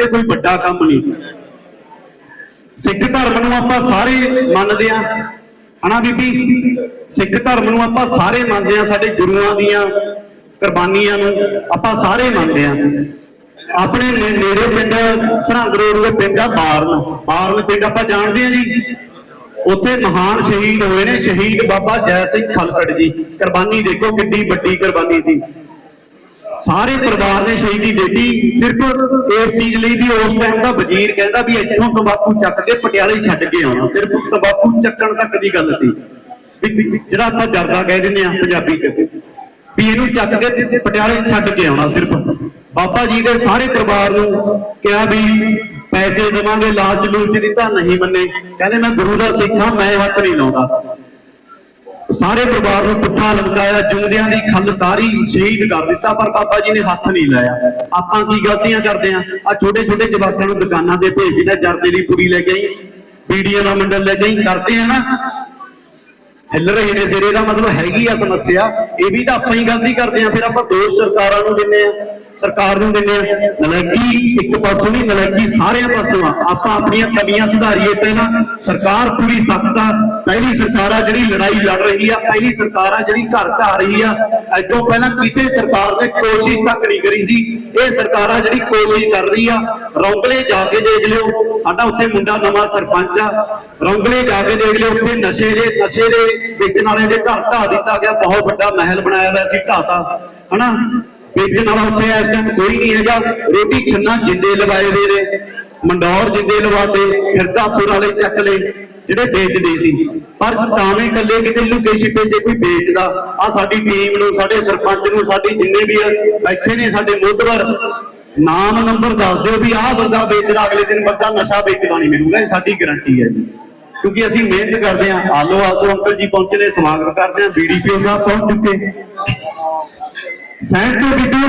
ਇਹ ਕੋਈ ਵੱਡਾ ਕੰਮ ਨਹੀਂ। ਸਿੱਖ ਧਰਮ ਨੂੰ ਆਪਾਂ ਸਾਰੇ ਮੰਨਦੇ ਆ ਹਨਾ ਬੀਬੀ? ਸਿੱਖ ਧਰਮ ਨੂੰ ਆਪਾਂ ਸਾਰੇ ਮੰਨਦੇ ਆ ਸਾਡੇ ਗੁਰੂਆਂ ਦੀਆਂ ਕੁਰਬਾਨੀਆਂ ਨੂੰ ਆਪਾਂ ਸਾਰੇ ਮੰਨਦੇ ਆ ਆਪਣੇ ਨੇੜੇ ਪਿੰਡ, ਸਰਹੰਦ ਰੋਡ ਦੇ ਪਿੰਡ ਆ ਬਾਰਨ। ਬਾਰਨ ਪਿੰਡ ਆਪਾਂ ਜਾਣਦੇ ਆ ਜੀ। ਉੱਥੇ ਮਹਾਨ ਸ਼ਹੀਦ ਹੋਏ ਨੇ, ਸ਼ਹੀਦ ਬਾਬਾ ਜੈ ਸਿੰਘ ਖਲਕੜ ਜੀ। ਕੁਰਬਾਨੀ ਦੇਖੋ ਕਿੰਨੀ ਵੱਡੀ ਕੁਰਬਾਨੀ ਸੀ। ਸਾਰੇ ਪਰਿਵਾਰ ਨੇ ਸ਼ਹੀਦੀ ਦਿੱਤੀ। ਸਿਰਫ ਇਸ ਚੀਜ਼ ਲਈ ਵੀ ਉਸ ਟਾਈਮ ਦਾ ਵਜ਼ੀਰ ਕਹਿੰਦਾ ਵੀ ਇੱਥੋਂ ਤੰਬਾਕੂ ਚੱਕ ਕੇ ਪਟਿਆਲੇ ਛੱਡ ਕੇ ਆਉਣਾ। ਸਿਰਫ ਤੰਬਾਕੂ ਚੱਕਣ ਤੱਕ ਦੀ ਗੱਲ ਸੀ। ਜਿਹੜਾ ਆਪਾਂ ਜਰਦਾ ਕਹਿ ਦਿੰਦੇ ਆ ਪੰਜਾਬੀ ਚ, ਵੀ ਇਹਨੂੰ ਚੱਕ ਕੇ ਪਟਿਆਲੇ ਛੱਡ ਕੇ ਆਉਣਾ ਸਿਰਫ। ਬਾਬਾ ਜੀ ਦੇ ਸਾਰੇ ਪਰਿਵਾਰ ਨੂੰ ਕਿਹਾ ਵੀ ਪੈਸੇ ਦੇਵਾਂਗੇ ਲਾਲਚ ਲੂਚ ਦੀ ਤਾਂ ਨਹੀਂ ਮੰਨੇ। ਕਹਿੰਦੇ ਮੈਂ ਗੁਰੂ ਦਾ ਸਿੱਖ ਹਾਂ, ਮੈਂ ਹੱਥ ਨਹੀਂ ਲਾਉਂਦਾ। ਸਾਰੇ ਪਰਿਵਾਰ ਨੂੰ ਪੁੱਠਾ ਲਮਕਾਇਆ ਜੁੰਦਿਆਂ ਦੀ ਖੱਲ ਤਾਰੀ ਸ਼ਹੀਦ ਕਰ ਦਿੱਤਾ, ਪਰ ਬਾਬਾ ਜੀ ਨੇ ਹੱਥ ਨਹੀਂ ਲਾਇਆ। ਆਪਾਂ ਕੀ ਗਲਤੀਆਂ ਕਰਦੇ ਆ ਆ ਛੋਟੇ ਛੋਟੇ ਜਵਾਕਾਂ ਨੂੰ ਦੁਕਾਨਾਂ ਤੇ ਭੇਜ ਦਿੱਤਾ ਜਰਦੇ ਦੀ ਪੂਰੀ ਲੈ ਕੇ ਆਈ ਪੀੜੀਆਂ ਦਾ ਮੰਡਲ ਲੈ ਕੇ ਆਈ, ਕਰਦੇ ਆ ਨਾ। ਹਿੱਲ ਰਹੇ ਨੇ ਸਿਰੇ ਦਾ ਮਤਲਬ ਹੈਗੀ ਆ ਸਮੱਸਿਆ, ਇਹ ਵੀ ਤਾਂ ਆਪਾਂ ਹੀ ਗਲਤੀ ਕਰਦੇ ਆ ਫਿਰ ਆਪਾਂ ਦੋਸ਼ ਸਰਕਾਰਾਂ ਨੂੰ ਦਿੰਨੇ ਆ ਸਰਕਾਰ ਨੂੰ ਦਿੰਦੇ ਆ। ਨਲਾਇਕੀ ਇੱਕ ਪਾਸੋਂ ਨਹੀਂ ਨਲਾਇਕੀ ਸਾਰਿਆਂ ਪਾਸੋਂ ਆ। ਆਪਾਂ ਆਪਣੀਆਂ ਕਮੀਆਂ ਸੁਧਾਰੀਏ ਪਹਿਲਾਂ। ਸਰਕਾਰ ਪੂਰੀ ਸਖਤ ਪਹਿਲੀ ਸਰਕਾਰ ਆ ਜਿਹੜੀ ਲੜਾਈ ਲੜ ਰਹੀ ਆ। ਪਹਿਲੀ ਸਰਕਾਰ ਆ ਜਿਹੜੀ ਘਰ ਢਾ ਰਹੀ ਆ। ਐਦੋਂ ਪਹਿਲਾਂ ਕਿਸੇ ਸਰਕਾਰ ਨੇ ਕੋਸ਼ਿਸ਼ ਤੱਕ ਨਹੀਂ ਕਰੀ ਸੀ। ਇਹ ਸਰਕਾਰ ਆ ਜਿਹੜੀ ਕੋਸ਼ਿਸ਼ ਕਰ ਰਹੀ ਆ। ਰੌਂਗਲੇ ਜਾ ਕੇ ਦੇਖ ਲਿਓ। ਸਾਡਾ ਉੱਥੇ ਮੁੰਡਾ ਨਵਾਂ ਸਰਪੰਚ ਆ। ਰੌਂਗਲੇ ਜਾ ਕੇ ਦੇਖ ਲਿਓ। ਉੱਥੇ ਨਸ਼ੇ ਦੇ ਨਸ਼ੇ ਦੇ ਵੇਚਣ ਵਾਲੇ ਦੇ ਘਰ ਢਾ ਦਿੱਤਾ ਗਿਆ। ਬਹੁਤ ਵੱਡਾ ਮਹਿਲ ਬਣਾਇਆ ਹੋਇਆ ਸੀ ਢਾਤਾ ਹਨਾ? ਵੇਚਣ ਵਾਲਾ ਉੱਥੇ ਇਸ ਟਾਈਮ ਕੋਈ ਨਹੀਂ ਹੈਗਾ। ਰੋਟੀ ਛੰਨਾ ਜਿੰਦੇ ਲਵਾਏ ਹੋਏ ਨੇ ਮੰਡੌਰ ਜਿੰਦੇ ਲਵਾਤੇ ਫਿਰਦਾਪੁਰ ਵਾਲੇ ਚੱਕ ਲਏ ਜਿਹੜੇ ਵੇਚਦੇ ਸੀ। ਪਰ ਤਾਵੇਂ ਕੱਲੇ ਕਿਤੇ ਲੁਕੇ ਛਿਪੇ ਜੇ ਕੋਈ ਵੇਚਦਾ ਆ ਸਾਡੀ ਟੀਮ ਨੂੰ ਸਾਡੇ ਸਰਪੰਚ ਨੂੰ ਸਾਡੀ ਜਿੰਨੇ ਵੀ ਆ, ਬੈਠੇ ਨੇ ਸਾਡੇ ਮੋਹਤਵਰ ਨਾਮ ਨੰਬਰ ਦੱਸ ਦਿਓ ਵੀ ਆਹ ਬੰਦਾ ਵੇਚਦਾ ਅਗਲੇ ਦਿਨ ਬੰਦਾ ਨਸ਼ਾ ਵੇਚਦਾ ਨਹੀਂ ਮਿਲੂਗਾ ਇਹ ਸਾਡੀ ਗਾਰੰਟੀ ਹੈ ਜੀ। ਕਿਉਂਕਿ ਅਸੀਂ ਮਿਹਨਤ ਕਰਦੇ ਹਾਂ ਆਲੋ ਆਲੋ ਅੰਕਲ ਜੀ ਪਹੁੰਚੇ ਨੇ ਸਵਾਗਤ ਕਰਦੇ ਹਾਂ ਬੀਡੀਪੀਓ ਸਾਹਿਬ ਪਹੁੰਚ ਚੁੱਕੇ। శాంతి బిడ్డు